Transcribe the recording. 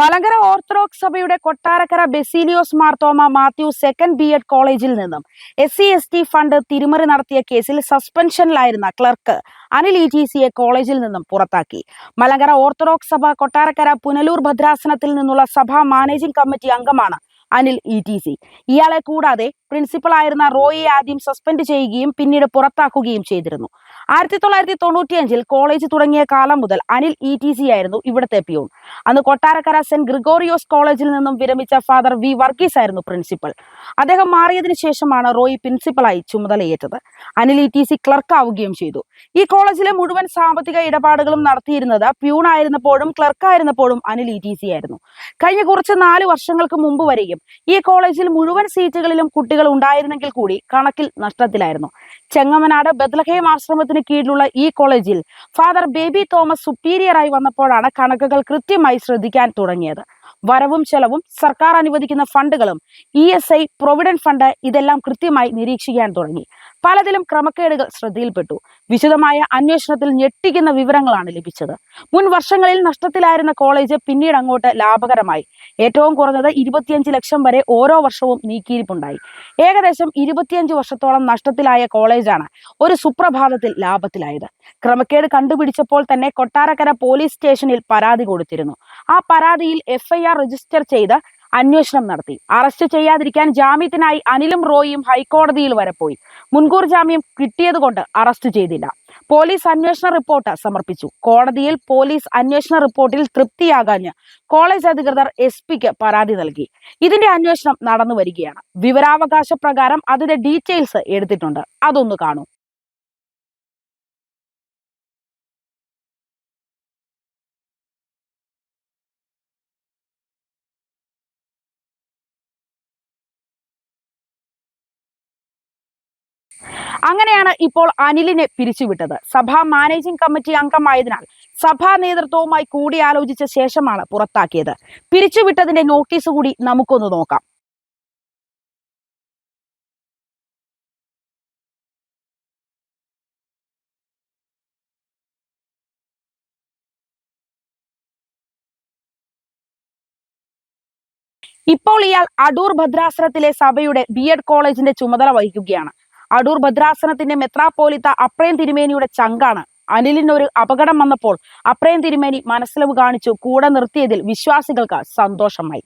Malankara Orthodox സഭയുടെ Kottarakkara Baselios Marthoma Mathew second B Ed കോളേജിൽ നിന്നും S C S T fund തിരിമറി നടത്തിയ കേസിൽ സസ്പെൻഷനിലായിരുന്ന ക്ലർക്ക് അനിൽ ഇ ടി സിയെ കോളേജിൽ നിന്നും പുറത്താക്കി. മലങ്കര ഓർത്തഡോക്സ് സഭ കൊട്ടാരക്കര പുനലൂർ ഭദ്രാസനത്തിൽ നിന്നുള്ള സഭാ മാനേജിംഗ് കമ്മിറ്റി അംഗമാണ് അനിൽ ഇ ടി സി. ഇയാളെ കൂടാതെ പ്രിൻസിപ്പളായിരുന്ന റോയിയെ ആദ്യം സസ്പെൻഡ് ചെയ്യുകയും പിന്നീട് പുറത്താക്കുകയും ചെയ്തിരുന്നു. ആയിരത്തി തൊള്ളായിരത്തി തൊണ്ണൂറ്റിയഞ്ചിൽ കോളേജ് തുടങ്ങിയ കാലം മുതൽ അനിൽ ഇ ടി സി ആയിരുന്നു ഇവിടുത്തെ പിയൂൺ അന്ന് കൊട്ടാരക്കര സെന്റ് ഗ്രിഗോറിയോസ് കോളേജിൽ നിന്നും വിരമിച്ച ഫാദർ വി വർഗീസ് ആയിരുന്നു പ്രിൻസിപ്പൽ അദ്ദേഹം മാറിയതിനു ശേഷമാണ് റോയി പ്രിൻസിപ്പളായി ചുമതലയേറ്റത്. Anil E T C clerk ആവുകയും ചെയ്തു. ഈ കോളേജിലെ മുഴുവൻ സാമ്പത്തിക ഇടപാടുകളും നടത്തിയിരുന്നത് പ്യൂൺ ആയിരുന്നപ്പോഴും ക്ലർക്കായിരുന്നപ്പോഴും അനിൽ ഇ ടി സി ആയിരുന്നു. കഴിഞ്ഞ കുറച്ച് നാല് വർഷങ്ങൾക്ക് മുമ്പ് വരെയും ഈ കോളേജിൽ മുഴുവൻ സീറ്റുകളിലും കുട്ടികൾ ഉണ്ടായിരുന്നെങ്കിൽ കൂടി കണക്കിൽ നഷ്ടത്തിലായിരുന്നു. ചെങ്ങമനാട് ബദ്ലഹേം ആശ്രമത്തിന് കീഴിലുള്ള ഈ കോളേജിൽ ഫാദർ ബേബി തോമസ് സുപ്പീരിയറായി വന്നപ്പോഴാണ് കണക്കുകൾ കൃത്യമായി ശ്രദ്ധിക്കാൻ തുടങ്ങിയത്. വരവും ചെലവും സർക്കാർ അനുവദിക്കുന്ന ഫണ്ടുകളും E S I provident fund ഇതെല്ലാം കൃത്യമായി നിരീക്ഷിക്കാൻ തുടങ്ങി. പലതിലും ക്രമക്കേടുകൾ ശ്രദ്ധയിൽപ്പെട്ടു. വിശദമായ അന്വേഷണത്തിൽ ഞെട്ടിക്കുന്ന വിവരങ്ങളാണ് ലഭിച്ചത്. മുൻ വർഷങ്ങളിൽ നഷ്ടത്തിലായിരുന്ന കോളേജ് പിന്നീട് അങ്ങോട്ട് ലാഭകരമായി. ഏറ്റവും കുറഞ്ഞത് ഇരുപത്തിയഞ്ച് ലക്ഷം വരെ ഓരോ വർഷവും നീക്കിയിരിപ്പുണ്ടായി. ഏകദേശം ഇരുപത്തിയഞ്ച് വർഷത്തോളം നഷ്ടത്തിലായ കോളേജാണ് ഒരു സുപ്രഭാതത്തിൽ ലാഭത്തിലായത്. ക്രമക്കേട് കണ്ടുപിടിച്ചപ്പോൾ തന്നെ കൊട്ടാരക്കര പോലീസ് സ്റ്റേഷനിൽ പരാതി കൊടുത്തിരുന്നു. ആ പരാതിയിൽ എഫ്ഐആർ രജിസ്റ്റർ ചെയ്ത് അന്വേഷണം നടത്തി. അറസ്റ്റ് ചെയ്യാതിരിക്കാൻ ജാമ്യത്തിനായി അനിലും റോയിയും ഹൈക്കോടതിയിൽ വരെ പോയി. മുൻകൂർ ജാമ്യം കിട്ടിയതുകൊണ്ട് അറസ്റ്റ് ചെയ്തില്ല. പോലീസ് അന്വേഷണ റിപ്പോർട്ട് സമർപ്പിച്ചു. കോടതിയിൽ പോലീസ് അന്വേഷണ റിപ്പോർട്ടിൽ തൃപ്തിയാകാഞ്ഞ് കോളേജ് അധികൃതർ എസ് പിക്ക് പരാതി നൽകി. ഇതിന്റെ അന്വേഷണം നടന്നു വരികയാണ് വിവരാവകാശ പ്രകാരം അതിന്റെ ഡീറ്റെയിൽസ് എടുത്തിട്ടുണ്ട്. അതൊന്ന് കാണൂ. അങ്ങനെയാണ് ഇപ്പോൾ അനിലിനെ പിരിച്ചുവിട്ടത്. സഭാ മാനേജിംഗ് കമ്മിറ്റി അംഗമായതിനാൽ സഭാ നേതൃത്വവുമായി കൂടിയാലോചിച്ച ശേഷമാണ് പുറത്താക്കിയത്. പിരിച്ചുവിട്ടതിന്റെ നോട്ടീസ് കൂടി നമുക്കൊന്ന് നോക്കാം. ഇപ്പോൾ ഇയാൾ അടൂർ ഭദ്രാശ്രത്തിലെ സഭയുടെ ബി എഡ് കോളേജിന്റെ ചുമതല വഹിക്കുകയാണ്. അടൂർ ഭദ്രാസനത്തിന്റെ മെത്രാപ്പോലിത്ത അപ്രയം തിരുമേനിയുടെ ചങ്കാണ്. അനിലിന് ഒരു അപകടം വന്നപ്പോൾ അപ്രയം തിരുമേനി മനസ്സിലവ് കാണിച്ചു കൂടെ നിർത്തിയതിൽ വിശ്വാസികൾക്ക് സന്തോഷമായി.